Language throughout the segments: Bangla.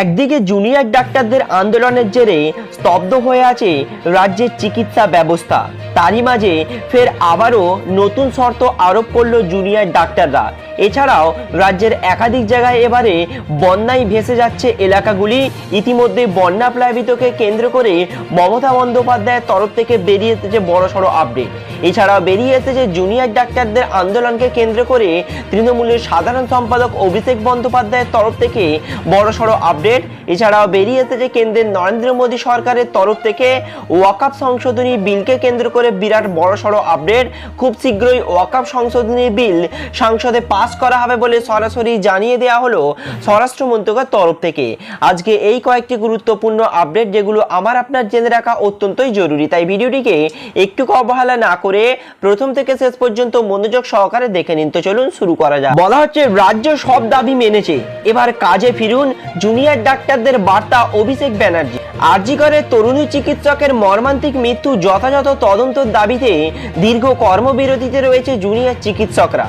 একদিকে জুনিয়র ডাক্তারদের আন্দোলনের জেরে স্তব্ধ হয়ে আছে রাজ্যের চিকিৎসা ব্যবস্থা। তারই মাঝে ফের আবারও নতুন শর্ত আরোপ করল জুনিয়র ডাক্তাররা। এছাড়াও রাজ্যের একাধিক জায়গায় এবারে বন্যায় ভেসে যাচ্ছে এলাকাগুলি। ইতিমধ্যে বন্যা প্লাবিতকে কেন্দ্র করে মমতা বন্দ্যোপাধ্যায়ের তরফ থেকে বেরিয়ে এসেছে বড়সড় আপডেট এছাড়াও বেরিয়ে এসেছে জুনিয়র ডাক্তারদের আন্দোলনকে কেন্দ্র করে তৃণমূলের সাধারণ সম্পাদক অভিষেক বন্দ্যোপাধ্যায়ের তরফ থেকে বড়সড় আপডেট আপডেট এছাড়াও বেরিয়ে এসেছে কেন্দ্রের নরেন্দ্র মোদী সরকারের তরফ থেকে ওয়াকাপ সংশোধনী বিলকে কেন্দ্র করে বিরাট বড়সড় আপডেট। খুব শীঘ্রই ওয়াকাপ সংশোধনী বিল সংসদে পাস করা হবে বলে সরাসরি জানিয়ে দেওয়া হলো স্বরাষ্ট্র মন্ত্রকের তরফ থেকে। আজকে এই কয়েকটি গুরুত্বপূর্ণ আপডেট যেগুলো আমার আপনার জেনে রাখা অত্যন্তই জরুরি। তাই ভিডিওটিকে একটু অবহেলা না করে প্রথম থেকে শেষ পর্যন্ত মনোযোগ সহকারে দেখে নিন। তো চলুন শুরু করা যাক। বলা হচ্ছে রাজ্য সব দাবি মেনেছে। এবার কাজে ফিরুন। জুনিয়র ডাক্তারদের বার্তা অভিষেক ব্যানার্জি। আরজিকরের তরুণী চিকিৎসকের মর্মান্তিক মৃত্যু যথাযথ তদন্তর দাবিতে দীর্ঘ কর্মবিরতিতে রয়েছে জুনিয়র চিকিৎসকরা।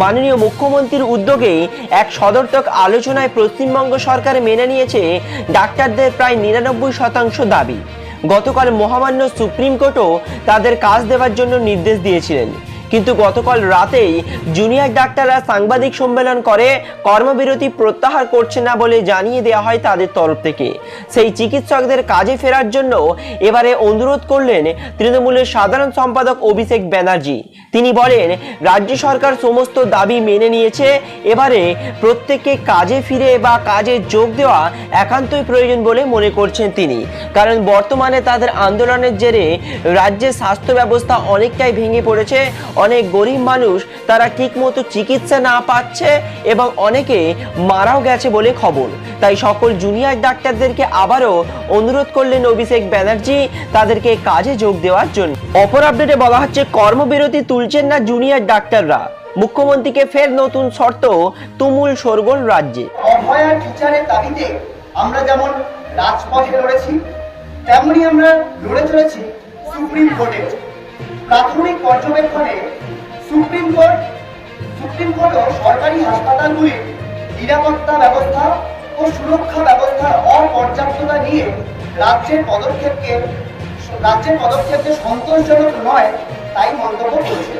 মাননীয় মুখ্যমন্ত্রীর উদ্যোগে এক সদর্থক আলোচনায় পশ্চিমবঙ্গ সরকার মেনে নিয়েছে ডাক্তারদের প্রায় নিরানব্বই শতাংশ দাবি। গতকাল মহামান্য সুপ্রিম কোর্টও তাদের কাজ দেওয়ার জন্য নির্দেশ দিয়েছিলেন। কিন্তু গতকাল রাতেই জুনিয়র ডাক্তাররা সাংবাদিক সম্মেলন করে কর্মবিরতি প্রত্যাহার করছে না বলে জানিয়ে দেওয়া হয় তাদের তরফ থেকে। সেই চিকিৎসকদের কাজে ফেরার জন্য এবারে অনুরোধ করলেন তৃণমূলের সাধারণ সম্পাদক অভিষেক ব্যানার্জি। তিনি বলেন, রাজ্য সরকার সমস্ত দাবি মেনে নিয়েছে, এবারে প্রত্যেককে কাজে ফিরে বা কাজে যোগ দেওয়া একান্তই প্রয়োজন বলে মনে করছেন তিনি। কারণ বর্তমানে তাদের আন্দোলনের জেরে রাজ্যের স্বাস্থ্য ব্যবস্থা অনেকটাই ভেঙে পড়েছে অনেক গরিব মানুষ তারা ঠিকমতো চিকিৎসা না পাচ্ছে এবং অনেকে মারাও গেছে বলে খবর। তাই সকল জুনিয়র ডাক্তারদেরকে আবারও অনুরোধ করলেন অভিষেক ব্যানার্জি তাদেরকে কাজে যোগ দেওয়ার জন্য। অপর আপডেটে বলা হচ্ছে, কর্মবিরতি তুলছেন না জুনিয়র ডাক্তাররা। মুখ্যমন্ত্রীকে ফের নতুন শর্ত তুমুল শোরগোল রাজ্যে। অভয়া টিচারের দাবিতে আমরা যেমন রাজপথে লড়েছি, তেমনি আমরা লড়ে চলেছি সুপ্রিম কোর্টে। প্রাথমিক পর্যবেক্ষণে সুপ্রিম কোর্ট, সুপ্রিম কোর্টও সরকারি হাসপাতালগুলির নিরাপত্তা ব্যবস্থা ও সুরক্ষা ব্যবস্থার অপর্যাপ্ততা নিয়ে রাজ্যের পদক্ষেপকে রাজ্যের পদক্ষেপকে সন্তোষজনক নয় তাই মন্তব্য করেছে।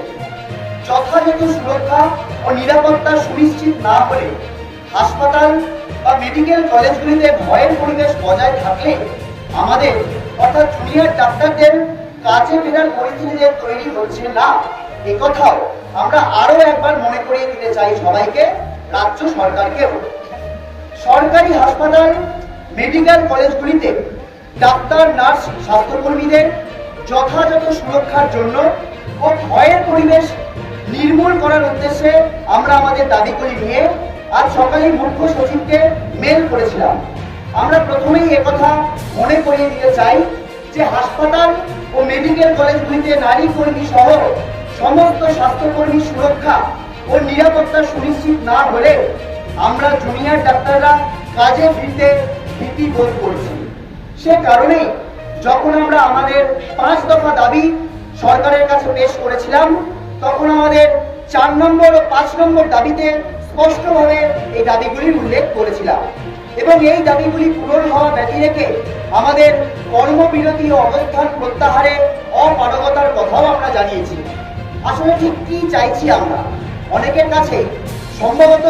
যথাযথ সুরক্ষা ও নিরাপত্তা সুনিশ্চিত না হলে হাসপাতাল বা মেডিকেল কলেজগুলিতে ভয়ের পরিবেশ বজায় থাকলে আমাদের, অর্থাৎ জুনিয়র ডাক্তারদের কাজে ফেরার পরিস্থিতি যে তৈরি হচ্ছে না। একথাও আমরা আরও একবার মনে করিয়ে দিতে চাই সবাইকে, রাজ্য সরকারকেও সরকারি হাসপাতাল, মেডিকেল কলেজগুলিতে ডাক্তার, নার্স, স্বাস্থ্যকর্মীদের যথাযথ সুরক্ষার জন্য ও ভয়ের পরিবেশ নির্মূল করার উদ্দেশ্যে আমরা আমাদের দাবিগুলি নিয়ে আজ সকালে মুখ্য সচিবকে মেল করেছিলাম। আমরা প্রথমেই একথা মনে করিয়ে দিতে চাই যে হাসপাতাল ও মেডিকেল কলেজগুলিতে নারী কর্মী সহ সমস্ত স্বাস্থ্যকর্মী সুরক্ষা ও নিরাপত্তা সুনিশ্চিত না হলে আমরা জুনিয়র ডাক্তাররা কাজে ফিরতে ভীতি বোধ করছি। সে কারণেই যখন আমরা আমাদের পাঁচ দফা দাবি সরকারের কাছে পেশ করেছিলাম, তখন আমাদের চার নম্বর ও পাঁচ নম্বর দাবিতে স্পষ্টভাবে এই দাবিগুলির উল্লেখ করেছিলাম এবং এই দাবিগুলি পূরণ হওয়া ব্যতি রেখে আমাদের কর্মবিরতি ও অবস্থান প্রত্যাহারে অপারগতার কথাও আমরা জানিয়েছি। আসলে ঠিক কি চাইছি আমরা? অনেকের কাছে সম্ভবত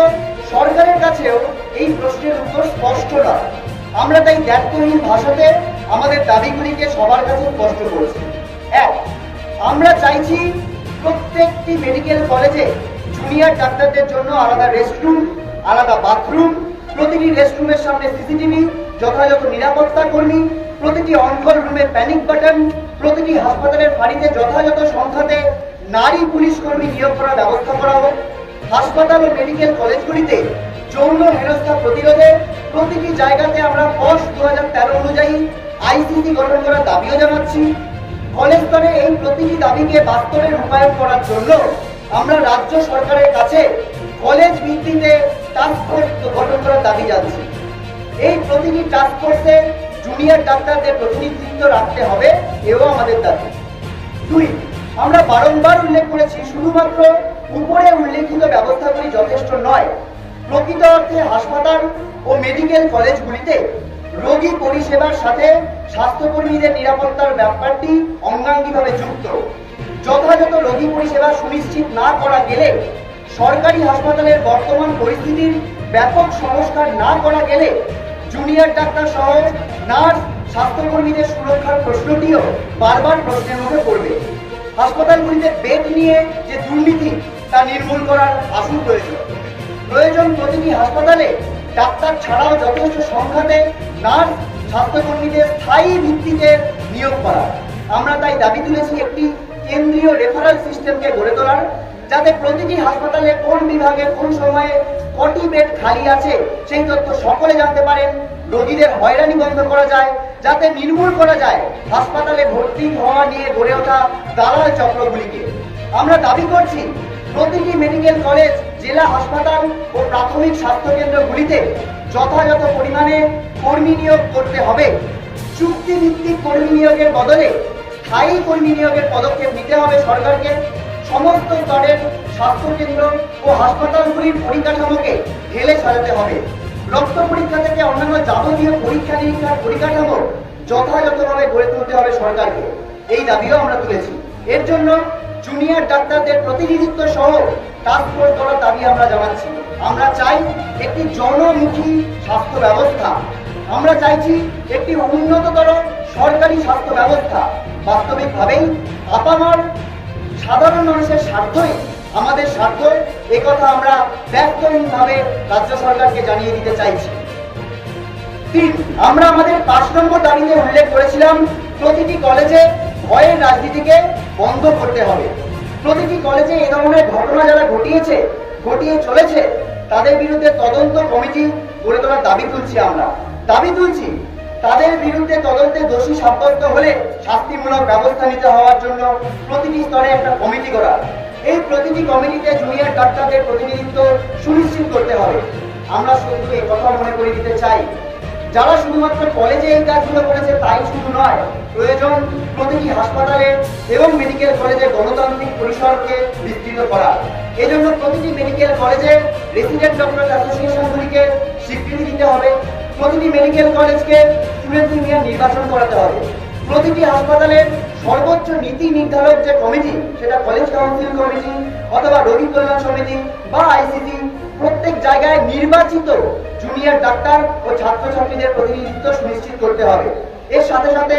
সরকারের কাছেও এই প্রশ্নের উত্তর স্পষ্ট নয়। আমরা তাই দ্ব্যর্থহীন ভাষাতে আমাদের দাবিগুলিকে সবার কাছে স্পষ্ট করেছি। এক, আমরা চাইছি প্রত্যেকটি মেডিকেল কলেজে জুনিয়র ডাক্তারদের জন্য আলাদা রেস্টরুম, আলাদা বাথরুম, প্রতিটি রেস্টরুমের সামনে সিসিটিভি যথাযথ নিরাপত্তা কর্মী, প্রতিটি অনকল রুমে প্যানিক বাটন প্রতিটি হাসপাতালের ফাঁড়িতে যথাযথ সংখ্যাতে নারী পুলিশ কর্মী নিয়োগ করার ব্যবস্থা করা হোক। হাসপাতাল ও মেডিকেল কলেজগুলিতে যৌন হেনস্থা প্রতিরোধে প্রতিটি জায়গাতে আমরা পশ দু হাজার তেরো অনুযায়ী আইসিসি গঠন করার দাবিও জানাচ্ছি। কলেজ স্তরে এই প্রতিটি দাবিকে বাস্তবে রূপায়ণ করার জন্য আমরা রাজ্য সরকারের কাছে কলেজ ভিত্তিতে টাস্ক ফোর্স গঠন করার দাবি জানছি এই প্রতিটি টাস্ক ফোর্সে জুনিয়র ডাক্তারদের প্রতিনিধিত্ব রাখতে হবে, এও আমাদের দাবি। দুই, আমরা বারংবার উল্লেখ করেছি, শুধুমাত্র উপরে উল্লেখিত ব্যবস্থাগুলি যথেষ্ট নয়। প্রকৃত অর্থে হাসপাতাল ও মেডিকেল কলেজগুলিতে রোগী পরিষেবার সাথে স্বাস্থ্যকর্মীদের নিরাপত্তার ব্যাপারটি অঙ্গাঙ্গিভাবে যুক্ত। যথাযথ রোগী পরিষেবা সুনিশ্চিত না করা গেলে সরকারি হাসপাতালের বর্তমান পরিস্থিতির ব্যাপক সংস্কার না করা গেলে জুনিয়র ডাক্তার সহ নার্স স্বাস্থ্যকর্মীদের সুরক্ষার প্রশ্নটিও বারবার প্রশ্নের মুখে পড়বে। হাসপাতালগুলিতে বেড নিয়ে যে দুর্নীতি, তা নির্মূল করার আসুন প্রয়োজন। প্রয়োজন প্রতিটি হাসপাতালে ডাক্তার ছাড়াও যথেষ্ট সংখ্যাতে নার্স স্বাস্থ্যকর্মীদের স্থায়ী ভিত্তিতে নিয়োগ করা। আমরা তাই দাবি তুলেছি একটি কেন্দ্রীয় রেফারেল সিস্টেমকে গড়ে তোলার যাতে প্রতিটি হাসপাতালে কোন বিভাগে কোন সময়ে কটি বেড খালি আছে, সেই তথ্য সকলে জানতে পারেন। রোগীদের হয়রানি বন্ধ করা যায়, যাতে নির্মূল করা যায়। হাসপাতালে ভর্তি হওয়া নিয়ে গড়ে ওঠা দালাল চক্রগুলিকে। আমরা দাবি করছি, প্রতিটি মেডিকেল কলেজ, জেলা হাসপাতাল ও প্রাথমিক স্বাস্থ্য কেন্দ্রগুলিতে যথাযথ পরিমাণে কর্মী নিয়োগ করতে হবে। চুক্তিভিত্তিক কর্মী নিয়োগের বদলে স্থায়ী কর্মী নিয়োগের পদক্ষেপ নিতে হবে সরকারকে। সমস্ত স্তরের স্বাস্থ্যকেন্দ্র ও হাসপাতালগুলির পরিকাঠামোকে ঢেলে সাজাতে হবে। রক্ত পরীক্ষা থেকে অন্যান্য যাবতীয় পরীক্ষা নিরীক্ষার পরিকাঠামো যথাযথভাবে গড়ে তুলতে হবে সরকারকে। এই দাবিও আমরা তুলেছি। এর জন্য জুনিয়র ডাক্তারদের প্রতিনিধিত্ব সহ টাস্ক ফোর্স করার দাবি আমরা জানাচ্ছি। আমরা চাই একটি জনমুখী স্বাস্থ্য ব্যবস্থা। আমরা চাইছি একটি উন্নততর সরকারি স্বাস্থ্য ব্যবস্থা। বাস্তবিকভাবেই আপামর সাধারণ মানুষের স্বার্থই, আমাদের স্বার্থ এ কথা আমরা ব্যক্তহীনভাবে রাজ্য সরকারকে জানিয়ে দিতে চাইছি। তিন, আমরা আমাদের পাঁচ নম্বর দাবিতে উল্লেখ করেছিলাম, প্রতিটি কলেজে ভয়ের রাজনীতিকে বন্ধ করতে হবে। প্রতিটি কলেজে এ ধরনের ঘটনা যারা ঘটিয়েছে, ঘটিয়ে চলেছে, তাদের বিরুদ্ধে তদন্ত কমিটি গড়ে তোলার দাবি তুলছি আমরা। দাবি তুলছি তাদের বিরুদ্ধে তদন্তে দোষী সাব্যস্ত হলে শাস্তিমূলক ব্যবস্থা নিতে হওয়ার জন্য প্রতিটি স্তরে একটা কমিটি করা এই প্রতিটি কমিটিতে জুনিয়র ডাক্তারদের প্রতিনিধিত্ব সুনিশ্চিত করতে হবে। আমরা শুধু এই কথা মনে করে দিতে চাই, যারা শুধুমাত্র কলেজে এই কাজগুলো করেছে তাই শুধু নয়, প্রয়োজন প্রতিটি হাসপাতালে এবং মেডিকেল কলেজে গণতান্ত্রিক পরিসরকে বিস্তৃত করা। এজন্য প্রতিটি মেডিকেল কলেজে রেসিডেন্ট ডক্টর অ্যাসোসিয়েশনগুলিকে স্বীকৃতি দিতে হবে। প্রতিটি মেডিকেল কলেজকে স্টুডেন্ট ইউনিয়ন নির্বাচন করাতে হবে। প্রতিটি হাসপাতালের সর্বোচ্চ নীতি নির্ধারক যে কমিটি, সেটা কলেজ কাউন্সিল কমিটি অথবা রোগী কল্যাণ সমিতি বা আইসিসি প্রত্যেক জায়গায় নির্বাচিত জুনিয়র ডাক্তার ও ছাত্রছাত্রীদের প্রতিনিধিত্ব সুনিশ্চিত করতে হবে। এর সাথে সাথে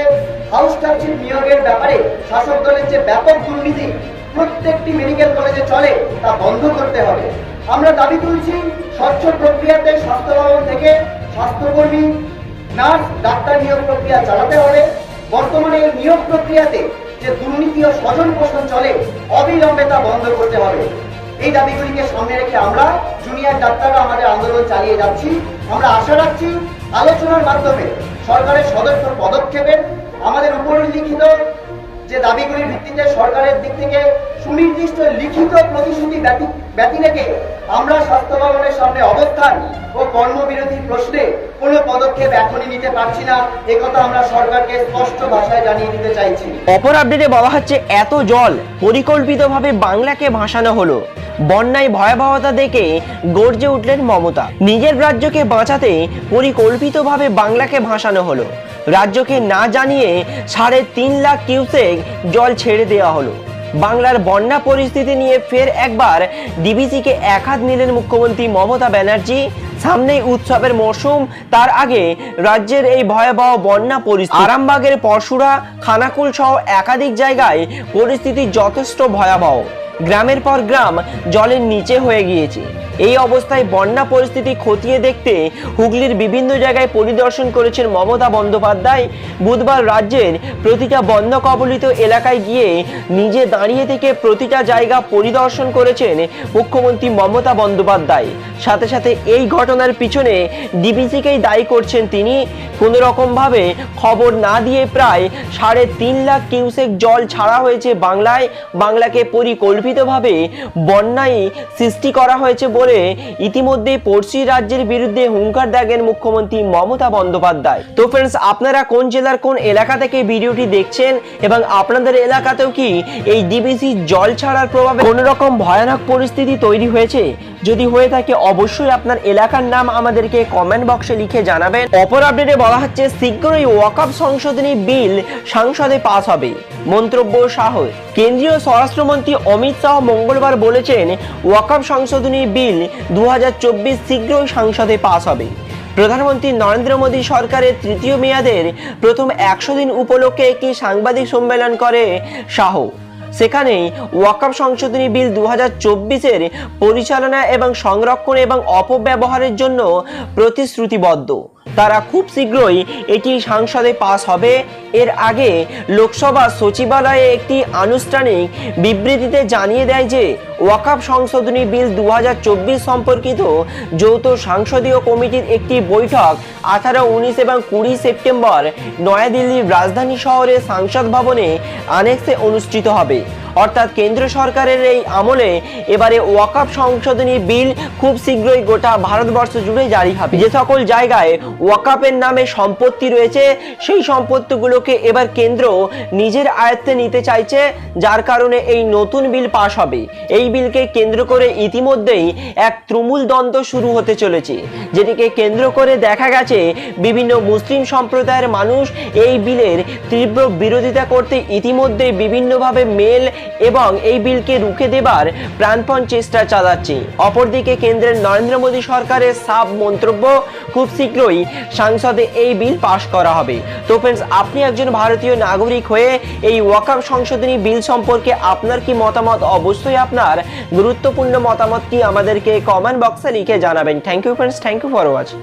হাউস টাচিপ নিয়োগের ব্যাপারে শাসক দলের যে ব্যাপক দুর্নীতি প্রত্যেকটি মেডিকেল কলেজে চলে, তা বন্ধ করতে হবে। আমরা দাবি তুলছি, স্বচ্ছ প্রক্রিয়াতে স্বাস্থ্য ভবন থেকে স্বাস্থ্যকর্মী নার্স, ডাক্তার নিয়োগ প্রক্রিয়া চালাতে হবে বর্তমানে এই নিয়োগ প্রক্রিয়াতে যে দুর্নীতি ও স্বজন পোষণ চলে, অবিলম্বে তা বন্ধ করতে হবে। এই দাবিগুলিকে সামনে রেখে আমরা জুনিয়র ডাক্তাররা আমাদের আন্দোলন চালিয়ে যাচ্ছি। আমরা আশা রাখছি আলোচনার মাধ্যমে সরকারের সদস্য পদক্ষেপের আমাদের উপরিলিখিত যে দাবিগুলির ভিত্তিতে সরকারের দিক থেকে সুনির্দিষ্ট লিখিত প্রতিশ্রুতি ব্যতি- রেখে আমরা স্বাস্থ্য ভবনের সামনে অবস্থান ও কর্মবিরতি প্রশ্নে কোনো পদক্ষেপ এখনই নিতে পারছি না একথা আমরা সরকারকে স্পষ্ট ভাষায় জানিয়ে দিতে চাইছি। অপর আপডেটে বলা হচ্ছে, এত জল। পরিকল্পিতভাবে বাংলাকে ভাসানো হলো। বন্যায় ভয়াবহতা দেখে গর্জে উঠলেন মমতা। নিজের রাজ্যকে বাঁচাতে পরিকল্পিতভাবে বাংলাকে ভাসানো হলো। রাজ্যকে না জানিয়ে সাড়ে তিন লাখ কিউসেক জল ছেড়ে দেওয়া হলো। বাংলার বন্যা পরিস্থিতি নিয়ে ফের একবার ডিবিসিকে এক হাত নিলেন মুখ্যমন্ত্রী মমতা ব্যানার্জি। সামনেই উৎসবের মরশুম, তার আগে রাজ্যের এই ভয়াবহ বন্যা পরিস্থিতি। আরামবাগের পরশুরা, খানাকুল সহ একাধিক জায়গায় পরিস্থিতি যথেষ্ট ভয়াবহ। গ্রামের পর গ্রাম জলের নিচে হয়ে গিয়েছে। এই অবস্থায় বন্যা পরিস্থিতি খতিয়ে দেখতে হুগলির বিভিন্ন জায়গায় পরিদর্শন করেছেন মমতা বন্দ্যোপাধ্যায়। বুধবার রাজ্যের প্রতিটা বন্যা কবলিত এলাকায় গিয়ে নিজে দাঁড়িয়ে থেকে প্রতিটা জায়গা পরিদর্শন করেছেন মুখ্যমন্ত্রী মমতা বন্দ্যোপাধ্যায়। সাথে সাথে এই ঘটনার পিছনে ডিবিসিকেই দায়ী করছেন তিনি। কোনো রকমভাবে খবর না দিয়ে প্রায় সাড়ে তিন লাখ কিউসেক জল ছাড়া হয়েছে বাংলায়। বাংলাকে পরিকল্পিত পরিকল্পিতভাবে বন্যায় সৃষ্টি করা হয়েছে বলে ইতিমধ্যে পড়শি রাজ্যের বিরুদ্ধে হুঙ্কার দাগেন মুখ্যমন্ত্রী মমতা বন্দ্যোপাধ্যায়। তো ফ্রেন্ডস আপনারা কোন জেলার কোন এলাকা থেকে ভিডিওটি দেখছেন এবং আপনাদের এলাকাতেও কি এই ডিবিসি জল ছাড়ার প্রভাবে কোনোরকম ভয়ানক পরিস্থিতি তৈরি হয়েছে? যদি হয়ে থাকে, অবশ্যই আপনার এলাকার নাম আমাদেরকে কমেন্ট বক্সে লিখে জানাবেন। অপর আপডেটে বলা হচ্ছে, শীঘ্রই ওয়াকআপ সংশোধনী বিল সংসদে পাস হবে। মন্তব্য শাহ। কেন্দ্রীয় স্বরাষ্ট্রমন্ত্রী অমিত শাহ মঙ্গলবার বলেছেন, ওয়াকআপ সংশোধনী বিল দু হাজার চব্বিশ শীঘ্রই সংসদে পাস হবে। প্রধানমন্ত্রী নরেন্দ্র মোদী সরকারের তৃতীয় মেয়াদের প্রথম একশো দিন উপলক্ষে একটি সাংবাদিক সম্মেলন করে শাহ। সেখানে ওয়াকাপ সংশোধনী বিল দু হাজার চব্বিশের পরিচালনা এবং সংরক্ষণ এবং অপব্যবহারের জন্য প্রতিশ্রুতিবদ্ধ। তারা খুব শীঘ্রই এটি সংসদে পাস হবে। এর আগে লোকসভা সচিবালয়ে একটি আনুষ্ঠানিক বিবৃতিতে জানিয়ে দেয় যে ওয়াকআপ সংশোধনী বিল দু হাজার চব্বিশ সম্পর্কিত যৌথ সংসদীয় কমিটির একটি বৈঠক আঠারো, উনিশ এবং কুড়ি সেপ্টেম্বর নয়াদিল্লির রাজধানী শহরের সংসদ ভবনে আনেক্সে অনুষ্ঠিত হবে। অর্থাৎ কেন্দ্র সরকারের এই আমলে এবারে ওয়াকআপ সংশোধনী বিল খুব শীঘ্রই গোটা ভারতবর্ষ জুড়ে জারি হবে। যে সকল জায়গায় ওয়াকআপের নামে সম্পত্তি রয়েছে, সেই সম্পত্তিগুলোকে এবার কেন্দ্র নিজের আয়ত্তে নিতে চাইছে, যার কারণে এই নতুন বিল পাশ হবে। এই বিলকে কেন্দ্র করে ইতিমধ্যেই এক তুমুল দ্বন্দ্ব শুরু হতে চলেছে, যেটিকে কেন্দ্র করে দেখা গেছে বিভিন্ন মুসলিম সম্প্রদায়ের মানুষ এই বিলের তীব্র বিরোধিতা করতে ইতিমধ্যে বিভিন্নভাবে মেল এবং এই বিলকে রুখে দেবার প্রাণপণ চেষ্টা চালাচ্ছে। অপরদিকে কেন্দ্রের নরেন্দ্র মোদী সরকারের সাব মন্তব্য, খুব শীঘ্রই সংসদে এই বিল পাশ করা হবে। তো ফ্রেন্ডস আপনি একজন ভারতীয় নাগরিক হয়ে এই ওয়াকআপ সংশোধনী বিল সম্পর্কে আপনার কি মতামত? অবশ্যই আপনার গুরুত্বপূর্ণ মতামতটি আমাদেরকে কমেন্ট বক্সে লিখে জানাবেন। Thank you friends thank you for watch